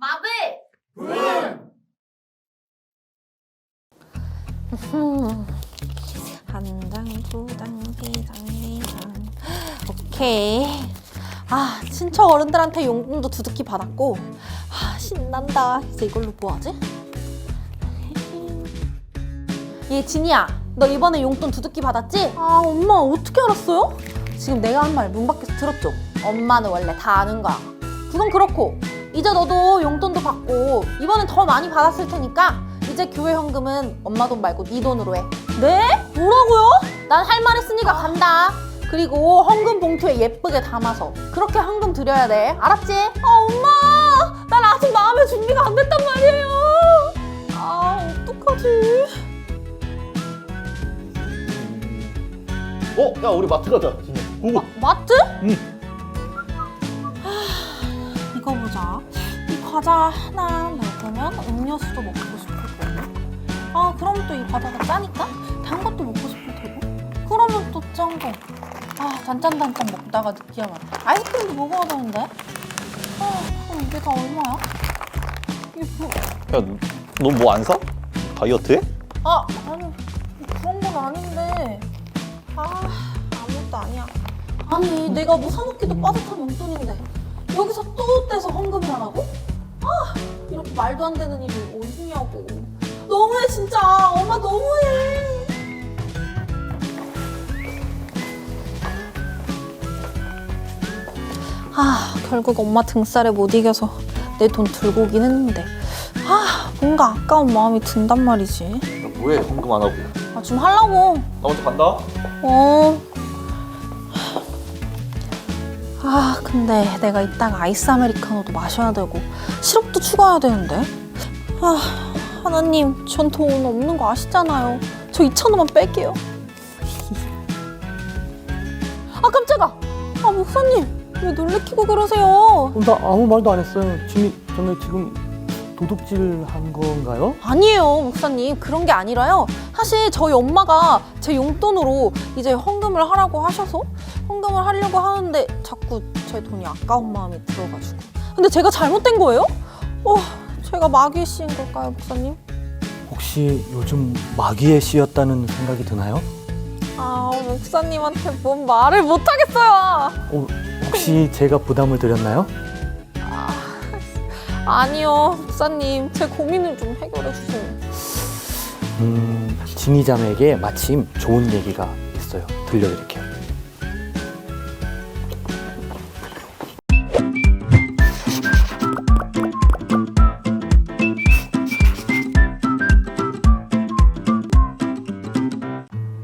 마블! 한 장, 두 장, 세 장, 네 장. 오케이. 아, 친척 어른들한테 용돈도 두둑히 받았고, 아, 신난다. 이제 이걸로 뭐 하지? 얘 진이야, 너 이번에 용돈 두둑히 받았지? 아, 엄마 어떻게 알았어요? 지금 내가 한 말 문 밖에서 들었죠? 엄마는 원래 다 아는 거야. 그건 그렇고, 이제 너도 용돈도 받고, 이번엔 더 많이 받았을 테니까, 이제 교회 현금은 엄마 돈 말고 네 돈으로 해. 네? 뭐라고요? 난 할말 했으니까 간다. 그리고 헌금 봉투에 예쁘게 담아서 그렇게 헌금 드려야 돼. 알았지? 아 엄마, 난 아직 마음의 준비가 안 됐단 말이에요. 아 어떡하지? 어? 야 우리 마트 가자 진짜 고고 마트? 응. 보자. 이 과자 하나 먹으면 음료수도 먹고 싶을 거고. 아 그럼 또 이 과자가 짜니까 단 것도 먹고 싶을 테고. 그러면 또 짠 거. 아 단짠단짠 먹다가 느끼하면 아이스크림도 먹어야 되는데. 아 그럼 이게 다 얼마야? 이게 뭐? 야 너 뭐 안 사? 다이어트 해? 아 아니 그런 건 아닌데. 아 아무것도 아니야. 아니 내가 뭐 사먹기도 빠듯한 용돈인데 여기서 또 떼서 헌금을 하라고? 아 이렇게 말도 안 되는 일이 어디냐고. 너무해 진짜 엄마 너무해. 아 결국 엄마 등살에 못 이겨서 내 돈 들고 오긴 했는데 아 뭔가 아까운 마음이 든단 말이지. 야 뭐해 헌금 안 하고 아좀 하려고. 나 먼저 간다 어. 아, 근데 내가 이따가 아이스 아메리카노도 마셔야 되고 시럽도 추가해야 되는데. 아, 하나님, 전 돈 없는 거 아시잖아요. 저 2천 원만 뺄게요. 아, 깜짝아. 아, 목사님, 왜 놀래키고 그러세요? 어, 나 아무 말도 안 했어요. 지미 전에 지금 도둑질 한 건가요? 아니에요, 목사님. 그런 게 아니라요. 사실 저희 엄마가 제 용돈으로 이제 헌금을 하라고 하셔서 헌금을 하려고 하는데 자꾸 제 돈이 아까운 마음이 들어가지고. 근데 제가 잘못된 거예요? 어, 제가 마귀에 씌인 걸까요, 목사님? 혹시 요즘 마귀에 씌였다는 생각이 드나요? 아, 목사님한테 뭔 말을 못 하겠어요. 어, 혹시 제가 부담을 드렸나요? 아니요, 목사님. 제 고민을 좀 해결해 주세요. 음, 지니 자매에게 마침 좋은 얘기가 있어요. 들려드릴게요.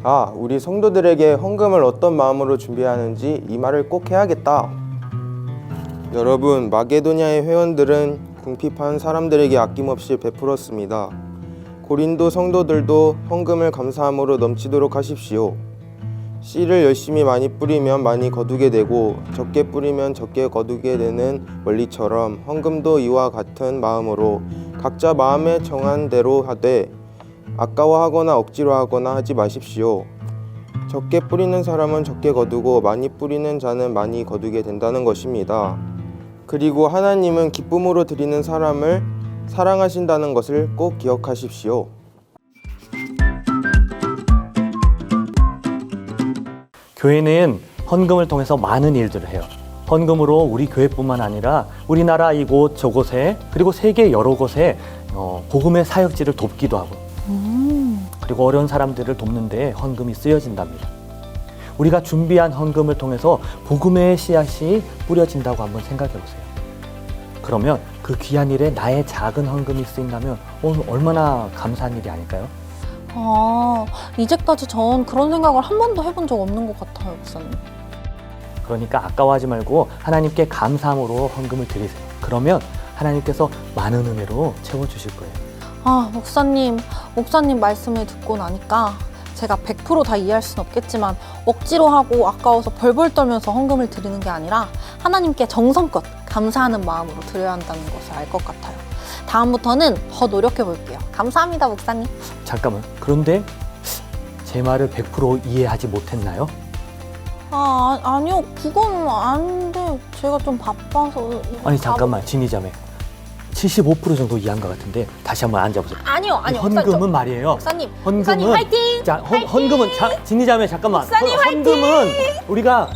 아, 우리 성도들에게 헌금을 어떤 마음으로 준비하는지 이 말을 꼭 해야겠다. 여러분, 마게도냐의 회원들은 궁핍한 사람들에게 아낌없이 베풀었습니다. 고린도 성도들도 헌금을 감사함으로 넘치도록 하십시오. 씨를 열심히 많이 뿌리면 많이 거두게 되고 적게 뿌리면 적게 거두게 되는 원리처럼 헌금도 이와 같은 마음으로 각자 마음에 정한 대로 하되 아까워하거나 억지로 하거나 하지 마십시오. 적게 뿌리는 사람은 적게 거두고 많이 뿌리는 자는 많이 거두게 된다는 것입니다. 그리고 하나님은 기쁨으로 드리는 사람을 사랑하신다는 것을 꼭 기억하십시오. 교회는 헌금을 통해서 많은 일들을 해요. 헌금으로 우리 교회뿐만 아니라 우리나라 이곳 저곳에 그리고 세계 여러 곳에 어, 복음의 사역지를 돕기도 하고 그리고 어려운 사람들을 돕는데 헌금이 쓰여진답니다. 우리가 준비한 헌금을 통해서 복음의 씨앗이 뿌려진다고 한번 생각해 보세요. 그러면 그 귀한 일에 나의 작은 헌금이 쓰인다면 어, 얼마나 감사한 일이 아닐까요? 아, 이제까지 전 그런 생각을 한 번도 해본 적 없는 것 같아요, 목사님. 그러니까 아까워하지 말고 하나님께 감사함으로 헌금을 드리세요. 그러면 하나님께서 많은 은혜로 채워주실 거예요. 아, 목사님, 목사님 말씀을 듣고 나니까 제가 100%다 이해할 수는 없겠지만 억지로 하고 아까워서 벌벌 떨면서 헌금을 드리는 게 아니라 하나님께 정성껏 감사하는 마음으로 드려야 한다는 것을 알 것 같아요. 다음부터는 더 노력해 볼게요. 감사합니다, 목사님. 잠깐만. 그런데 제 말을 100% 이해하지 못했나요? 아, 아, 아니요. 그건 아닌데 제가 좀 바빠서. 아니 다- 잠깐만 진이 자매 75% 정도 이해한 것 같은데 다시 한번 앉아보세요. 아니요, 이 아니요. 헌금은 말이에요. 목사님, 헌금은 목사님 화이팅! 자, 헌, 헌금은 자, 진이자매 잠깐만. 목사님 헌, 헌금은 우리가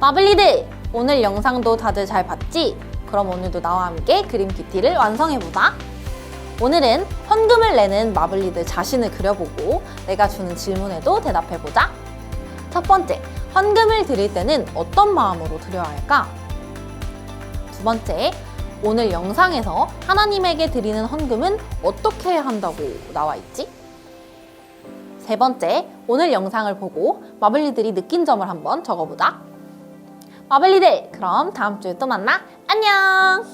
마블리들 오늘 영상도 다들 잘 봤지? 그럼 오늘도 나와 함께 그림 키티를 완성해보자. 오늘은 헌금을 내는 마블리들 자신을 그려보고 내가 주는 질문에도 대답해보자. 첫 번째, 헌금을 드릴 때는 어떤 마음으로 드려야 할까? 두 번째, 오늘 영상에서 하나님에게 드리는 헌금은 어떻게 한다고 나와 있지? 세 번째, 오늘 영상을 보고 마블리들이 느낀 점을 한번 적어보자. 마블리들, 그럼 다음 주에 또 만나. 안녕!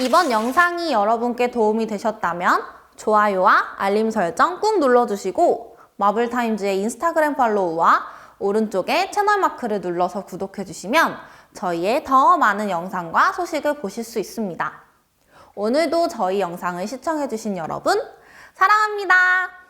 이번 영상이 여러분께 도움이 되셨다면 좋아요와 알림 설정 꾹 눌러주시고 마블타임즈의 인스타그램 팔로우와 오른쪽에 채널 마크를 눌러서 구독해 주시면 저희의 더 많은 영상과 소식을 보실 수 있습니다. 오늘도 저희 영상을 시청해 주신 여러분, 사랑합니다.